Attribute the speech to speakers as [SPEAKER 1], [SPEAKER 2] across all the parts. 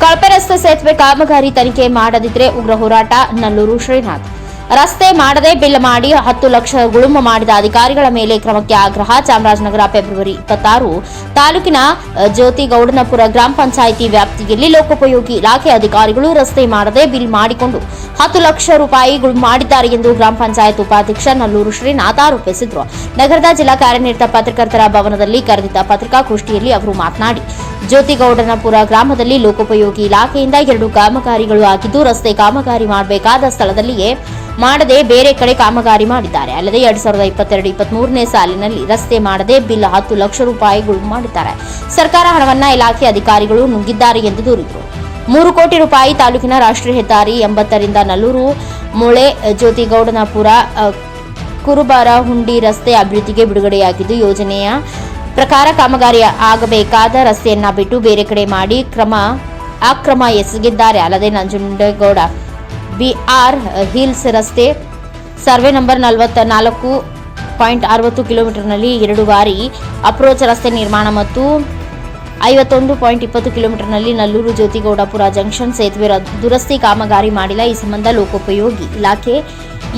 [SPEAKER 1] ಕಳಪೆ ರಸ್ತೆ ಸೇತುವೆ ಕಾಮಗಾರಿ ತನಿಖೆ ಮಾಡದಿದ್ರೆ ಉಗ್ರ ಹೋರಾಟ ನಲ್ಲೂರು ಶ್ರೀನಾಥ್. ರಸ್ತೆ ಮಾಡದೆ ಬಿಲ್ ಮಾಡಿ ಹತ್ತು ಲಕ್ಷ ಗುಳುಮ ಮಾಡಿದ ಅಧಿಕಾರಿಗಳ ಮೇಲೆ ಕ್ರಮಕ್ಕೆ ಆಗ್ರಹ ಚಾಮರಾಜನಗರ ಫೆಬ್ರವರಿ ಇಪ್ಪತ್ತಾರು. ತಾಲೂಕಿನ ಜ್ಯೋತಿಗೌಡನಪುರ ಗ್ರಾಮ ಪಂಚಾಯಿತಿ ವ್ಯಾಪ್ತಿಯಲ್ಲಿ ಲೋಕೋಪಯೋಗಿ ಇಲಾಖೆ ಅಧಿಕಾರಿಗಳು ರಸ್ತೆ ಮಾಡದೆ ಬಿಲ್ ಮಾಡಿಕೊಂಡು ಹತ್ತು ಲಕ್ಷ ರೂಪಾಯಿ ಗುಳುಮ ಮಾಡಿದ್ದಾರೆ ಎಂದು ಗ್ರಾಮ ಪಂಚಾಯತ್ ಉಪಾಧ್ಯಕ್ಷ ನಲ್ಲೂರು ಶ್ರೀನಾಥ್ ಆರೋಪಿಸಿದರು. ನಗರದ ಜಿಲ್ಲಾ ಕಾರ್ಯನಿರತ ಪತ್ರಕರ್ತರ ಭವನದಲ್ಲಿ ಕರೆದಿದ್ದ ಪತ್ರಿಕಾಗೋಷ್ಠಿಯಲ್ಲಿ ಅವರು ಮಾತನಾಡಿ ಜ್ಯೋತಿಗೌಡನಪುರ ಗ್ರಾಮದಲ್ಲಿ ಲೋಕೋಪಯೋಗಿ ಇಲಾಖೆಯಿಂದ ಎರಡು ಕಾಮಗಾರಿಗಳು ಆಗಿದ್ದು, ರಸ್ತೆ ಕಾಮಗಾರಿ ಮಾಡಬೇಕಾದ ಸ್ಥಳದಲ್ಲಿಯೇ ಮಾಡದೆ ಬೇರೆ ಕಡೆ ಕಾಮಗಾರಿ ಮಾಡಿದ್ದಾರೆ. ಅಲ್ಲದೆ ಎರಡ್ ಸಾವಿರದ ಇಪ್ಪತ್ತೆರಡು ಇಪ್ಪತ್ಮೂರನೇ ಸಾಲಿನಲ್ಲಿ ರಸ್ತೆ ಮಾಡದೆ ಬಿಲ್ ಹತ್ತು ಲಕ್ಷ ರೂಪಾಯಿಗಳು ಮಾಡಿದ್ದಾರೆ. ಸರ್ಕಾರ ಹಣವನ್ನ ಇಲಾಖೆ ಅಧಿಕಾರಿಗಳು ನುಗ್ಗಿದ್ದಾರೆ ಎಂದು ದೂರಿದರು. ಮೂರು ಕೋಟಿ ರೂಪಾಯಿ ತಾಲೂಕಿನ ರಾಷ್ಟ್ರೀಯ ಹೆದ್ದಾರಿ ಎಂಬತ್ತರಿಂದ ನಲ್ಲೂರು ಮೊಳೆ, ಜ್ಯೋತಿಗೌಡನಪುರ, ಕುರುಬಾರ ಹುಂಡಿ ರಸ್ತೆ ಅಭಿವೃದ್ಧಿಗೆ ಬಿಡುಗಡೆಯಾಗಿದ್ದು, ಯೋಜನೆಯ ಪ್ರಕಾರ ಕಾಮಗಾರಿ ಆಗಬೇಕಾದ ರಸ್ತೆಯನ್ನ ಬಿಟ್ಟು ಬೇರೆ ಕಡೆ ಮಾಡಿ ಕ್ರಮ ಅಕ್ರಮ ಎಸಗಿದ್ದಾರೆ. ಅಲ್ಲದೆ ನಂಜುಂಡೇಗೌಡ, ಬಿಆರ್ ಹಿಲ್ಸ್ ರಸ್ತೆ ಸರ್ವೆ ನಂಬರ್ ನಲವತ್ತ ನಾಲ್ಕು ಪಾಯಿಂಟ್ ಅರವತ್ತು ಕಿಲೋಮೀಟರ್ನಲ್ಲಿ ಎರಡು ಬಾರಿ ಅಪ್ರೋಚ್ ರಸ್ತೆ ನಿರ್ಮಾಣ ಮತ್ತು ಐವತ್ತೊಂದು ಪಾಯಿಂಟ್ ಇಪ್ಪತ್ತು ಕಿಲೋಮೀಟರ್ನಲ್ಲಿ ನಲ್ಲೂರು ಜ್ಯೋತಿಗೌಡಪುರ ಜಂಕ್ಷನ್ ಸೇತುವೆ ದುರಸ್ತಿ ಕಾಮಗಾರಿ ಮಾಡಿಲ್ಲ. ಈ ಸಂಬಂಧ ಲೋಕೋಪಯೋಗಿ ಇಲಾಖೆ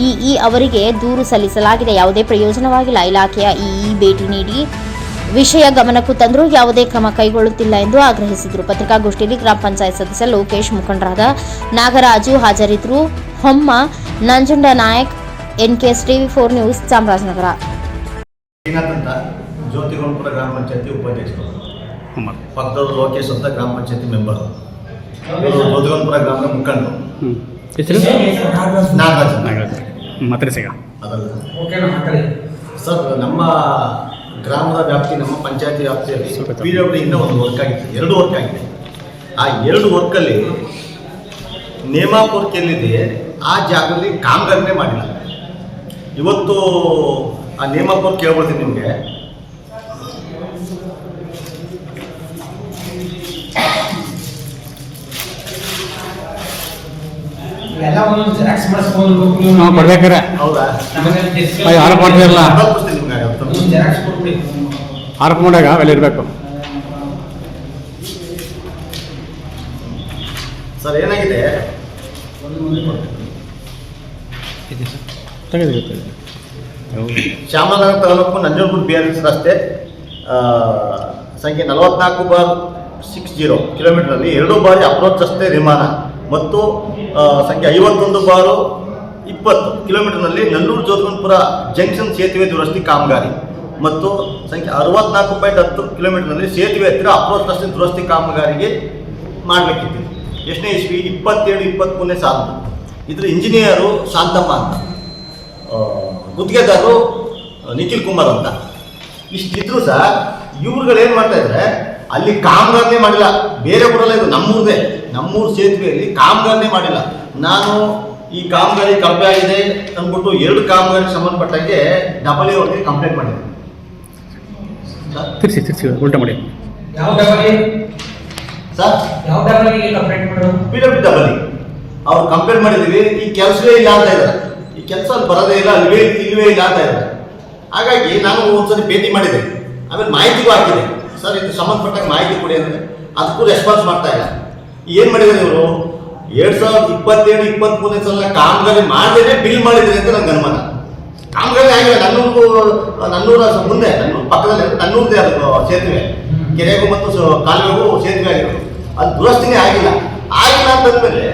[SPEAKER 1] ಇಇ ಅವರಿಗೆ ದೂರು ಸಲ್ಲಿಸಲಾಗಿದೆ. ಯಾವುದೇ ಪ್ರಯೋಜನವಾಗಿಲ್ಲ. ಇಲಾಖೆಯ ಇಇ ಭೇಟಿ ನೀಡಿ ವಿಷಯ ಗಮನಕ್ಕೂ ತಂದರೂ ಯಾವುದೇ ಕ್ರಮ ಕೈಗೊಳ್ಳುತ್ತಿಲ್ಲ ಎಂದು ಆಗ್ರಹಿಸಿದರು. ಪತ್ರಿಕಾಗೋಷ್ಠಿಯಲ್ಲಿ ಗ್ರಾಮ ಪಂಚಾಯತ್ ಸದಸ್ಯ ಲೋಕೇಶ್ ಮುಖಂಡರಾದ ನಾಗರಾಜು ಹಾಜರಿದ್ದರು. Homma Nanjunda Nayak NKS TV four news Chamarajanagar.
[SPEAKER 2] Jyothigompura ಗ್ರಾಮ ಪಂಚಾಯತಿ ಉಪಾಧ್ಯಕ್ಷರು. ಪಕ್ಕದವರು ಲೋಕೇಶ್ ಅಂತ ಗ್ರಾಮ ಪಂಚಾಯತಿ ಮೆಂಬರ್. ಇವರು ಗ್ರಾಮದ ಮುಖಂಡರು.
[SPEAKER 3] ಹೆಸರು?
[SPEAKER 2] ನಾಗರಾಜ್.
[SPEAKER 3] ನಾಗರಾಜ್ ಮಾತ್ರೆ ಸಿಗ.
[SPEAKER 2] ಅದಲ್ಲ. ಸರ್ ನಮ್ಮ ಗ್ರಾಮದ ವ್ಯಾಪ್ತಿ ನಮ್ಮ ಪಂಚಾಯತಿ ವ್ಯಾಪ್ತಿಯಲ್ಲಿ
[SPEAKER 3] ಸ್ವಲ್ಪ
[SPEAKER 2] ಪಿ ಡಬ್ಲ್ಯೂ ಇಂದ ಒಂದು ವರ್ಕ್ ಆಗಿದೆ ಎರಡು ವರ್ಕ್ ಆಗಿದೆ. ಆ ಎರಡು ವರ್ಕಲ್ಲಿ ನೇಮಾಪುರ್ ಎಲ್ಲಿದೆ ಆ ಜಾಗದಲ್ಲಿ ಕಾಮಗಾರಿನೇ ಮಾಡಿಲ್ಲ. ಇವತ್ತು ಆ ನೇಮಾಪುರ್ ಕೇಳ್ಬಿಡ್ತೀನಿ ನಿಮಗೆ.
[SPEAKER 4] ಎಲ್ಲ ಒಂದು ಜೆರಾಕ್ಸ್ ಮಾಡಿಸ್ಕೊಂಡು
[SPEAKER 3] ನಾವು ಕೊಡ್ಬೇಕಾರೆ.
[SPEAKER 2] ಹೌದಾ
[SPEAKER 3] ಅಯ್ಯೋ, ಆರೋಪ ಅಲ್ಲಿ
[SPEAKER 2] ತಲುಪಿಸ್ತೀನಿ ನಿಮ್ಗೆ ಆಗ, ತಲುಪಿಸ್ತೀನಿ.
[SPEAKER 4] ಜೆರಾಕ್ಸ್ ಕೊಟ್ಬಿಡಿ
[SPEAKER 3] ಆರೋಪ ಮಾಡಾಗ ಅವೆಲ್ಲ ಇರಬೇಕು
[SPEAKER 2] ಸರ್ ಏನಾಗಿದೆ Shyamanagar taluk Nanjangud B R S ರಸ್ತೆ ಸಂಖ್ಯೆ ನಲವತ್ನಾಲ್ಕು ಬಾರ್ ಸಿಕ್ಸ್ ಜೀರೋ ಕಿಲೋಮೀಟರ್ನಲ್ಲಿ ಎರಡು ಬಾರಿ ಅಪ್ರೋಚ್ ರಸ್ತೆ ನಿರ್ಮಾಣ ಮತ್ತು ಸಂಖ್ಯೆ ಐವತ್ತೊಂದು ಬಾರು ಇಪ್ಪತ್ತು ಕಿಲೋಮೀಟರ್ನಲ್ಲಿ ನಲ್ಲೂರು ಜೋಧಗುಂಪುರ ಜಂಕ್ಷನ್ ಸೇತುವೆ ದುರಸ್ತಿ ಕಾಮಗಾರಿ. ಮತ್ತು ಸಂಖ್ಯೆ ಅರವತ್ನಾಲ್ಕು ಪಾಯಿಂಟ್ ಹತ್ತು ಕಿಲೋಮೀಟರ್ನಲ್ಲಿ ಸೇತುವೆ ಹತ್ತಿರ ಅಪ್ರೋಚ್ ರಸ್ತೆ ದುರಸ್ತಿ ಕಾಮಗಾರಿಗೆ ಮಾಡಬೇಕಿತ್ತು. ಎಷ್ಟನೇ ಇಸ್ವಿ? ಇಪ್ಪತ್ತೇಳು ಇಪ್ಪತ್ತ್ಮೂರನೇ ಸಾಲು. ಇದರ ಇಂಜಿನಿಯರು ಶಾಂತಮ್ಮ ಅಂತ. ಗುತ್ತಿಗೆದಾರರು ನಿಖಿಲ್ ಕುಮಾರ್ ಅಂತ. ಇಷ್ಟಿದ್ರು ಸಹ ಮಾಡ್ತಾ ಇದ್ದಾರೆ ಅಲ್ಲಿ ಕಾಮಗಾರನೇ ಮಾಡಿಲ್ಲ. ಬೇರೆ ಊರಲ್ಲ ಇದು, ನಮ್ಮೂರದೇ. ನಮ್ಮೂರು ಸೇತುವೆಯಲ್ಲಿ ಕಾಮಗಾರನೇ ಮಾಡಿಲ್ಲ. ನಾನು ಈ ಕಾಮಗಾರಿ ಕಳಪೆ ಆಗಿದೆ ಅಂದ್ಬಿಟ್ಟು ಎರಡು ಕಾಮಗಾರಿಗೆ ಸಂಬಂಧಪಟ್ಟಂಗೆ ಡಬಲ್ ಅವ್ರಿಗೆ ಕಂಪ್ಲೇಂಟ್ ಮಾಡಿದೆ ಸರ್
[SPEAKER 3] ತಿರ್ಸಿ ತಿರ್ಸಿ ಉಲ್ಟಾ ಮಾಡಿ.
[SPEAKER 4] ಯಾವ ಡಬಲಿ
[SPEAKER 2] ಸರ್?
[SPEAKER 4] ಯಾವ ಡಬಲಿಗೆ ಕಂಪ್ಲೇಂಟ್ ಮಾಡೋದು?
[SPEAKER 2] ಪಿ ಡಬ್ಲ್ಯೂ ಡಬಲ್ ಅವ್ರು ಕಂಪ್ಲೇಂಟ್ ಮಾಡಿದ್ದೀವಿ ಈ ಕೆಲಸವೇ ಇಲ್ಲ ಅಂತ ಇದ್ದಾರೆ. ಈ ಕೆಲಸ ಅಲ್ಲಿ ಬರೋದೇ ಇಲ್ಲ ಅಲ್ವೇ ಇಲ್ಲವೇ ಇಲ್ಲ ಅಂತ ಇದ್ದಾರೆ. ಹಾಗಾಗಿ ನಾನು ಒಂದ್ಸರಿ ಭೇಟಿ ಮಾಡಿದೆ. ಆಮೇಲೆ ಮಾಹಿತಿಗೂ ಹಾಕಿದೆ. ಸರ್ ಇದು ಸಂಬಂಧಪಟ್ಟಾಗ ಮಾಹಿತಿ ಕೊಡಿ ಅಂದರೆ ಅದಕ್ಕೂ ರೆಸ್ಪಾನ್ಸ್ ಮಾಡ್ತಾ ಇಲ್ಲ. ಏನು ಮಾಡಿದ್ದಾರೆ ಇವರು? ಎರಡು ಸಾವಿರದ ಇಪ್ಪತ್ತೇಳು ಮೂರನೇ ಸಲ ಕಾಮಗಾರಿ ಮಾಡದೇನೆ ಬಿಲ್ ಮಾಡಿದ್ರೆ ಅಂತ ನಂಗೆ ಅನುಮಾನ. ಕಾಮಗಾರಿ ಆಗಿಲ್ಲ, ನನ್ನೂರು, ನನ್ನೂರ ಮುಂದೆ, ನನ್ನೂರು, ಪಕ್ಕದಲ್ಲಿ, ನನ್ನೂರದೇ ಅದು ಸೇತುವೆ. ಕೆರೆಗೂ ಮತ್ತು ಕಾಲುವೆಗೂ ಸೇತುವೆ ಆಗಿರೋದು. ಅದು ದುರಸ್ತಿನೇ ಆಗಿಲ್ಲ. ಆಗಿಲ್ಲ ಅಂತಂದ್ಮೇಲೆ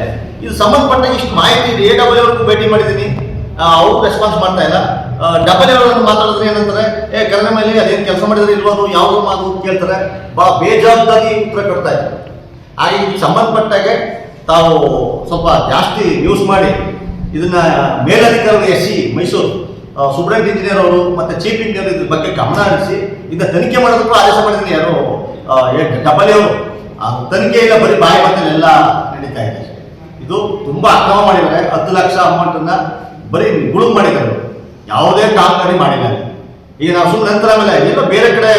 [SPEAKER 2] ಇದು ಸಂಬಂಧಪಟ್ಟ ಇಷ್ಟು ಮಾಹಿತಿ ಎ ಡಬಲ್ ಅವ್ರಿಗೂ ಭೇಟಿ ಮಾಡಿದ್ದೀನಿ. ಅವರು ರೆಸ್ಪಾನ್ಸ್ ಮಾಡ್ತಾ ಇಲ್ಲ. ಡಬಲ್ ಅವರನ್ನು ಮಾತಾಡಿದ್ರೆ ಏನಂತಾರೆ, ಏ ಕರೆನ ಮೇಲೆ ಅದೇನು ಕೆಲಸ ಮಾಡಿದ್ರೆ ಇಲ್ವೋ ಯಾವುದು ಮಾತು? ಕೇಳ್ತಾರೆ. ಭಾಳ ಬೇಜವಾಬ್ದಾರಿ ಉತ್ತರ ಕೊಡ್ತಾ ಇದ್ದಾರೆ ಹಾಗೆ ಸಂಬಂಧಪಟ್ಟಾಗೆ ತಾವು ಸ್ವಲ್ಪ ಜಾಸ್ತಿ ಯೂಸ್ ಮಾಡಿ ಇದನ್ನ ಮೇಲಧಿಕಾರಿಗಳು S C Mysuru Subrahmanya engineer ಅವರು ಮತ್ತು ಚೀಫ್ ಇಂಜಿನಿಯರ್ ಇದ್ರ ಬಗ್ಗೆ ಗಮನ ಹರಿಸಿ ಇದನ್ನ ತನಿಖೆ ಮಾಡೋದಕ್ಕೂ ಆದೇಶ ಮಾಡಿದ್ದೀನಿ ಯಾರು ಡಬಲ್ ಅವರು. ತನಿಖೆ ಇಲ್ಲ, ಬರೀ ಬಾಯಿ ಮಾತಲ್ಲಿ ಎಲ್ಲ ನಡೀತಾ ಇದೆ. ಇದು ತುಂಬ ಅಕ್ರಮ ಮಾಡಿದ್ದಾರೆ. ಹತ್ತು ಲಕ್ಷ ಅಮೌಂಟನ್ನು ಬರೀ ಗುಳು ಮಾಡಿದ್ದಾರೆ. ಯಾವುದೇ ಕಾಮಗಾರಿ ಮಾಡಿಲ್ಲ. ಈಗ ನಾವು ಸುಮ್ಮನೆ ನಂತರ ಆಮೇಲೆ ಏನೋ ಬೇರೆ ಕಡೆ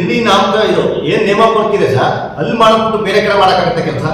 [SPEAKER 2] ಇಲ್ಲಿ ನಾಮಕ ಇದು, ಏನು ನೇಮಕ ಕೊಡ್ತಿದೆ ಸರ್? ಅಲ್ಲಿ ಮಾಡಿಕೊಂಡು ಬೇರೆ ಕಡೆ ಮಾಡೋಕ್ಕಾಗತ್ತೆ ಕೆಲಸ?